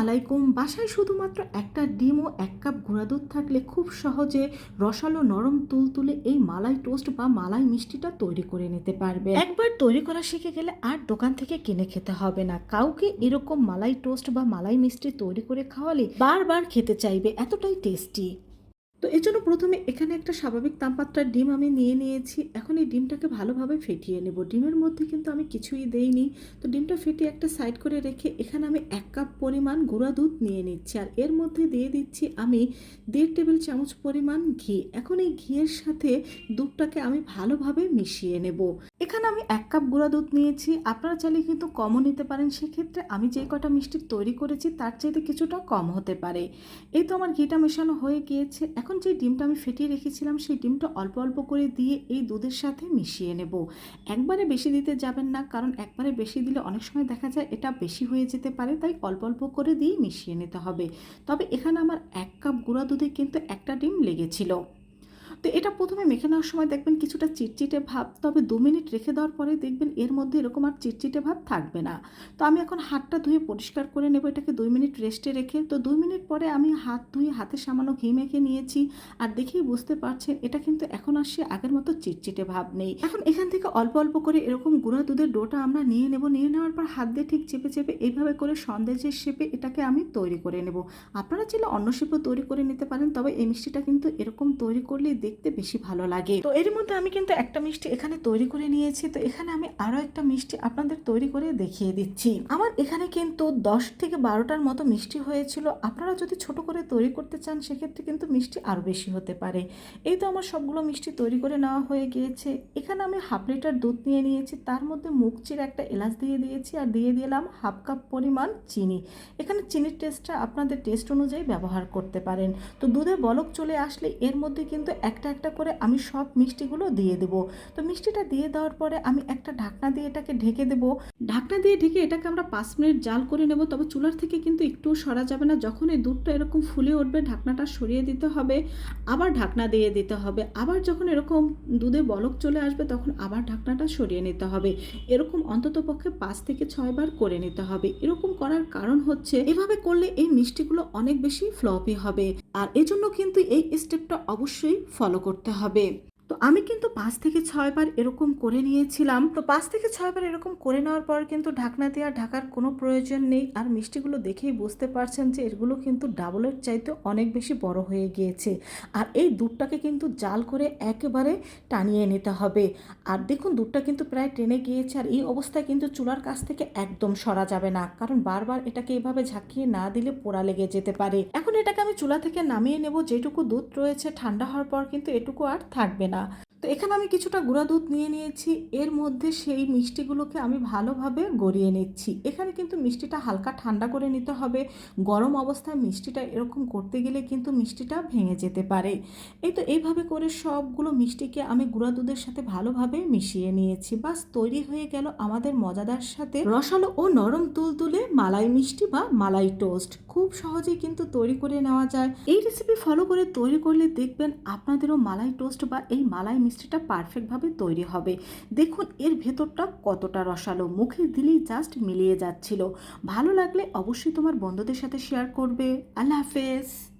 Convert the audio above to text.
আলাইকুম। বাসায় শুধুমাত্র একটা ডিম ও এক কাপ গুঁড়া দুধ থাকলে খুব সহজে রসালো নরম তুলতুলে এই মালাই টোস্ট বা মালাই মিষ্টিটা তৈরি করে নিতে পারবে। একবার তৈরি করা শিখে গেলে আর দোকান থেকে কিনে খেতে হবে না। কাউকে এরকম মালাই টোস্ট বা মালাই মিষ্টি তৈরি করে খাওয়ালে বারবার খেতে চাইবে, এতটাই টেস্টি। তো এর জন্য প্রথমে এখানে একটা স্বাভাবিক তাপমাত্রার ডিম আমি নিয়ে নিয়েছি। এখন এই ডিমটাকে ভালোভাবে ফেটিয়ে নেব। ডিমের মধ্যে কিন্তু আমি কিছুই দেইনি। তো ডিমটা ফেটিয়ে একটা সাইড করে রেখে এখানে আমি এক কাপ পরিমাণ গুঁড়া দুধ নিয়ে নিচ্ছি। আর এর মধ্যে দিয়ে দিচ্ছি আমি দেড় টেবিল চামচ পরিমাণ ঘি। এখন এই ঘিয়ের সাথে দুধটাকে আমি ভালোভাবে মিশিয়ে নেব। এখানে আমি এক কাপ গুঁড়া দুধ নিয়েছি। আপনারা চাইলে কিন্তু কমও নিতে পারেন। সেক্ষেত্রে আমি যে কটা মিষ্টি তৈরি করেছি, তার চাইতে কিছুটা কম হতে পারে। এই তো আমার ঘিটা মেশানো হয়ে গিয়েছে। এখন যে ডিমটা আমি ফেটিয়ে রেখেছিলাম, সেই ডিমটা অল্প অল্প করে দিয়ে এই দুধের সাথে মিশিয়ে নেব। একবারে বেশি দিতে যাবেন না, কারণ একবারে বেশি দিলে অনেক সময় দেখা যায় এটা বেশি হয়ে যেতে পারে, তাই অল্প অল্প করে দিয়ে মিশিয়ে নিতে হবে। তবে এখানে আমার এক কাপ গুঁড়া দুধে কিন্তু একটা ডিম লেগেছিল। তো এটা প্রথমে মেখে নেওয়ার সময় দেখবেন কিছুটা চিটচিটে ভাব, তবে দু মিনিট রেখে দেওয়ার পরে দেখবেন এর মধ্যে এরকম আর চিটচিটে ভাব থাকবে না। তো আমি এখন হাতটা ধুয়ে পরিষ্কার করে নেব, এটাকে দুই মিনিট রেস্টে রেখে। তো দুই মিনিট পরে আমি হাত ধুয়ে হাতে সামান্য ঘি মেখে নিয়েছি আর দেখেই বুঝতে পারছেন এটা কিন্তু এখন আর সে আগের মতো চিটচিটে ভাব নেই। এখন এখান থেকে অল্প অল্প করে এরকম গুঁড়া দুধের ডোটা আমরা নিয়ে নেব, নিয়ে নেওয়ার পর হাত দিয়ে ঠিক চেপে চেপে এইভাবে করে সন্দেশের শেপে এটাকে আমি তৈরি করে নেব। আপনারা চাইলে অন্য শেপও তৈরি করে নিতে পারেন, তবে এই মিষ্টিটা কিন্তু এরকম তৈরি করলেই দেখতে বেশি ভালো লাগে। তো এর মধ্যে আমি কিন্তু একটা মিষ্টি এখানে তৈরি করে নিয়েছি। তো এখানে আমি আরও একটা মিষ্টি আপনাদের তৈরি করে দেখিয়ে দিচ্ছি। আমার এখানে কিন্তু দশ থেকে বারোটার মতো মিষ্টি হয়েছিল। আপনারা যদি ছোট করে তৈরি করতে চান, সেক্ষেত্রে কিন্তু মিষ্টি আরও বেশি হতে পারে। এই তো আমার সবগুলো মিষ্টি তৈরি করে নেওয়া হয়ে গিয়েছে। এখানে আমি হাফ লিটার দুধ নিয়ে নিয়েছি। তার মধ্যে মুগচির একটা এলাচ দিয়ে দিয়েছি আর দিয়ে দিলাম হাফ কাপ পরিমাণ চিনি। এখানে চিনির টেস্টটা আপনাদের টেস্ট অনুযায়ী ব্যবহার করতে পারেন। তো দুধে বলক চলে আসলে এর মধ্যে কিন্তু একটা একটা করে আমি সব মিষ্টিগুলো দিয়ে দেব। তো মিষ্টিটা দিয়ে দেওয়ার পরে আমি একটা ঢাকনা দিয়ে এটাকে ঢেকে দেব। ঢাকনা দিয়ে ঢেকে এটাকে আমরা পাঁচ মিনিট জাল করে নেব, তবে চুলার থেকে কিন্তু একটু সরা যাবে না। যখন এই দুধটা এরকম ফুলে উঠবে, ঢাকনাটা সরিয়ে দিতে হবে, আবার ঢাকনা দিয়ে দিতে হবে। আবার যখন এরকম দুধে বলক চলে আসবে, তখন আবার ঢাকনাটা সরিয়ে নিতে হবে। এরকম অন্তত পক্ষে পাঁচ থেকে ছয় বার করে নিতে হবে। এরকম করার কারণ হচ্ছে, এভাবে করলে এই মিষ্টিগুলো অনেক বেশি ফ্লপি হবে। আর এজন্য কিন্তু এই স্টেপটা অবশ্যই ফলো করতে হবে। তো আমি কিন্তু পাঁচ থেকে ছয় বার এরকম করে নিয়েছিলাম। তো পাঁচ থেকে ছয় বার এরকম করে নেওয়ার পর কিন্তু ঢাকনা দিয়ে আর ঢাকার কোনো প্রয়োজন নেই। আর মিষ্টিগুলো দেখেই বুঝতে পারছেন যে এগুলো কিন্তু ডাবলের চাইতে অনেক বেশি বড় হয়ে গিয়েছে। আর এই দুধটাকে কিন্তু জাল করে একেবারে টানিয়ে নিতে হবে। আর দেখুন, দুধটা কিন্তু প্রায় টেনে গিয়েছে আর এই অবস্থায় কিন্তু চুলার কাছ থেকে একদম সরা যাবে না। কারণ বারবার এটাকে এভাবে ঝাঁকিয়ে না দিলে পোড়া লেগে যেতে পারে। এখন এটাকে আমি চুলা থেকে নামিয়ে নেব। যেটুকু দুধ রয়েছে ঠান্ডা হওয়ার পর কিন্তু এটুকু আর থাকবে না। তো এখানে আমি কিছুটা গুঁড়া দুধ নিয়ে নিয়েছি। এর মধ্যে সেই মিষ্টিগুলোকে আমি ভালোভাবে গড়িয়ে নিচ্ছি। এখানে কিন্তু মিষ্টিটা হালকা ঠান্ডা করে নিতে হবে। গরম অবস্থায় মিষ্টিটা এরকম করতে গেলে কিন্তু মিষ্টিটা ভেঙে যেতে পারে। এই তো এইভাবে করে সবগুলো মিষ্টিকে আমি গুঁড়া দুধের সাথে ভালোভাবে মিশিয়ে নিয়েছি। বাস তৈরি হয়ে গেল আমাদের মজাদার সাথে রসালো ও নরম তুলতুলে মালাই মিষ্টি বা মালাই টোস্ট। খুব সহজেই কিন্তু তৈরি করে নেওয়া যায়। এই রেসিপি ফলো করে তৈরি করলে দেখবেন আপনাদেরও মালাই টোস্ট বা এই মালাই মিষ্টিটা পারফেক্টভাবে তৈরি হবে। দেখুন, এর ভেতরটা কতটা রসালো। মুখে দিলেই জাস্ট মিলিয়ে যাচ্ছিল। ভালো লাগলে অবশ্যই তোমার বন্ধুদের সাথে শেয়ার করবে। আল্লাহ হাফেজ।